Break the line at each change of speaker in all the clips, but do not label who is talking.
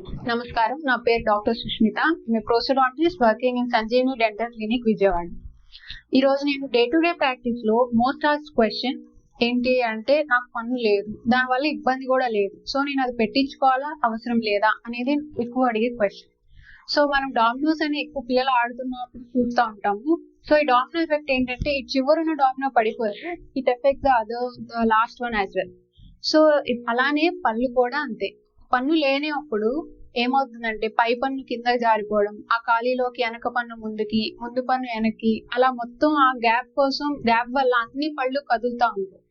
నమస్కారం. నా పేరు doctor Sushmitha. Me prosthodontist working in Sanjeevani dental clinic Vijayawada. ఈ రోజు నేను డే టు డే ప్రాక్టీస్లో మోస్ట్ ఆస్ క్వశ్చన్ ఏంటి అంటే నాకు పన్ను లేదు. దానివల్ల ఇబ్బంది కూడా లేదు. సో నేను అది పెట్టించుకోవాలా? అవసరం లేదా? అనేది ఎక్కువ అడిగే క్వశ్చన్. సో మనం డామినోస్ అని ఎక్కువ పిల్లలు ఆడుతున్నప్పుడు చూస్తూ ఉంటాము. సో ఈ డామినో ఎఫెక్ట్ ఏంటంటే ఈ చివరున్న డామినో పడిపోతే it effect the other the last one as well. So అలానే పళ్ళు కూడా అంతే. పన్ను లేనప్పుడు ఏమవుతుందంటే పై పన్ను కింద జారిపోవడం ఆ ఖాళీలోకి వెనక పన్ను ముందుకి ముందు పన్ను వెనక్కి అలా మొత్తం ఆ గ్యాప్ కోసం గ్యాప్ వల్ల అన్ని పళ్ళు కదులుతా ఉంటాయి.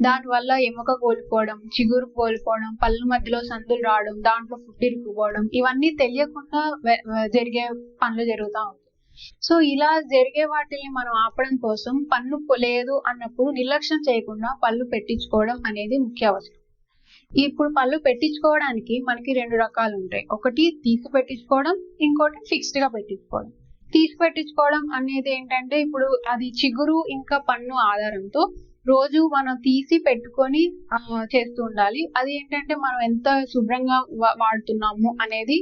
దాని వల్ల ఎముక కోల్పోవడం చిగురు కోల్పోవడం పళ్ళు మధ్యలో సందులు రావడం దాంట్లో ఫుడ్ ఇరుక్కుపోవడం ఇవన్నీ తెలియకుండా జరిగే పనులు జరుగుతూ ఉంటాయి. సో ఇలా జరిగే వాటిని మనం ఆపడం కోసం పన్ను లేదు అన్నప్పుడు నిర్లక్ష్యం చేయకుండా పళ్ళు పెట్టించుకోవడం అనేది ముఖ్య అవసరం. ఇప్పుడు పళ్ళు పెట్టించుకోవడానికి మనకి రెండు రకాలు ఉంటాయి. ఒకటి తీసి పెట్టించుకోవడం ఇంకోటి ఫిక్స్డ్గా పెట్టించుకోవడం. తీసి పెట్టించుకోవడం అనేది ఏంటంటే ఇప్పుడు అది చిగురు ఇంకా పన్ను ఆధారంతో రోజు మనం తీసి పెట్టుకొని చేస్తూ ఉండాలి. అది ఏంటంటే మనం ఎంత శుభ్రంగా వాడుతున్నాము అనేది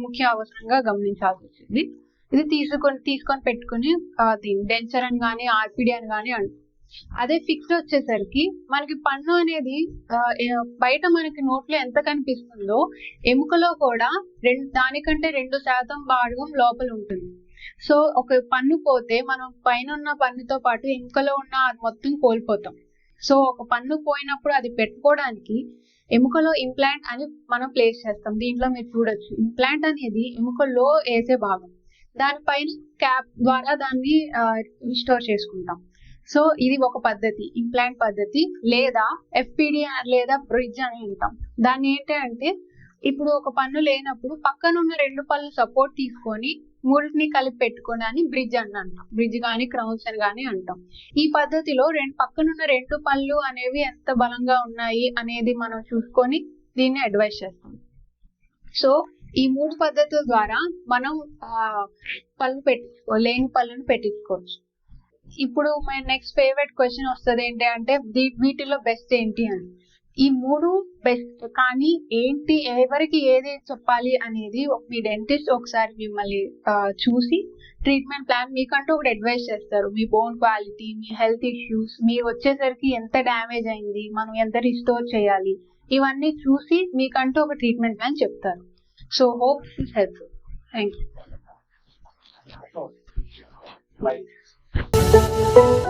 ముఖ్య అవసరంగా గమనించాల్సి వచ్చింది ఇది తీసుకొని తీసుకొని పెట్టుకుని ఆ, దీన్ని డెన్చర్ అని కానీ ఆర్పిడి అని కానీ అంటాం. అదే ఫిక్స్డ్ వచ్చేసరికి మనకి పన్ను అనేది బయట మనకి నోట్లో ఎంత కనిపిస్తుందో ఎముకలో కూడా రెండు దానికంటే రెండు శాతం భాగం లోపల ఉంటుంది. సో ఒక పన్ను పోతే మనం పైన ఉన్న పన్నుతో పాటు ఎముకలో ఉన్న అది మొత్తం కోల్పోతాం. సో ఒక పన్ను పోయినప్పుడు అది పెట్టుకోవడానికి ఎముకలో ఇంప్లాంట్ అని మనం ప్లేస్ చేస్తాం. దీంట్లో మీరు చూడొచ్చు. ఇంప్లాంట్ అనేది ఎముకలో వేసే భాగం. దానిపైన క్యాప్ ద్వారా దాన్ని రిస్టోర్ చేసుకుంటాం. సో ఇది ఒక పద్ధతి ఇంప్లాంట్ పద్ధతి లేదా ఎఫ్పిడి లేదా బ్రిడ్జ్ అని అంటాం. దాన్ని ఏంటి అంటే ఇప్పుడు ఒక పన్ను లేనప్పుడు పక్కనున్న రెండు పళ్ళు సపోర్ట్ తీసుకొని మూడింటిని కలిపి పెట్టుకొని అని బ్రిడ్జ్ అని అంటాం. బ్రిడ్జ్ కానీ క్రౌన్స్ అని కానీ అంటాం. ఈ పద్ధతిలో రెండు పక్కనున్న రెండు పళ్ళు అనేవి ఎంత బలంగా ఉన్నాయి అనేది మనం చూసుకొని దీన్ని అడ్వైస్ చేస్తాం. సో ఈ మూడు పద్ధతుల ద్వారా మనం ఆ, పళ్ళు పెట్టించుకో లేని పళ్ళను పెట్టించుకోవచ్చు. ఇప్పుడు మై నెక్స్ట్ ఫేవరెట్ క్వశ్చన్ వస్తుంది ఏంటి అంటే వీటిలో బెస్ట్ ఏంటి అని. ఈ మూడు బెస్ట్ కానీ ఏంటి ఎవరికి ఏది చెప్పాలి అనేది మీ డెంటిస్ట్ ఒకసారి మిమ్మల్ని చూసి ట్రీట్మెంట్ ప్లాన్ మీకంటూ ఒకటి అడ్వైస్ చేస్తారు. మీ బోన్ క్వాలిటీ మీ హెల్త్ ఇష్యూస్ మీరు వచ్చేసరికి ఎంత డ్యామేజ్ అయింది మనం ఎంత రిస్టోర్ చేయాలి ఇవన్నీ చూసి మీకంటూ ఒక ట్రీట్మెంట్ ప్లాన్ చెప్తారు. So hope is helpful thank you
Thank you.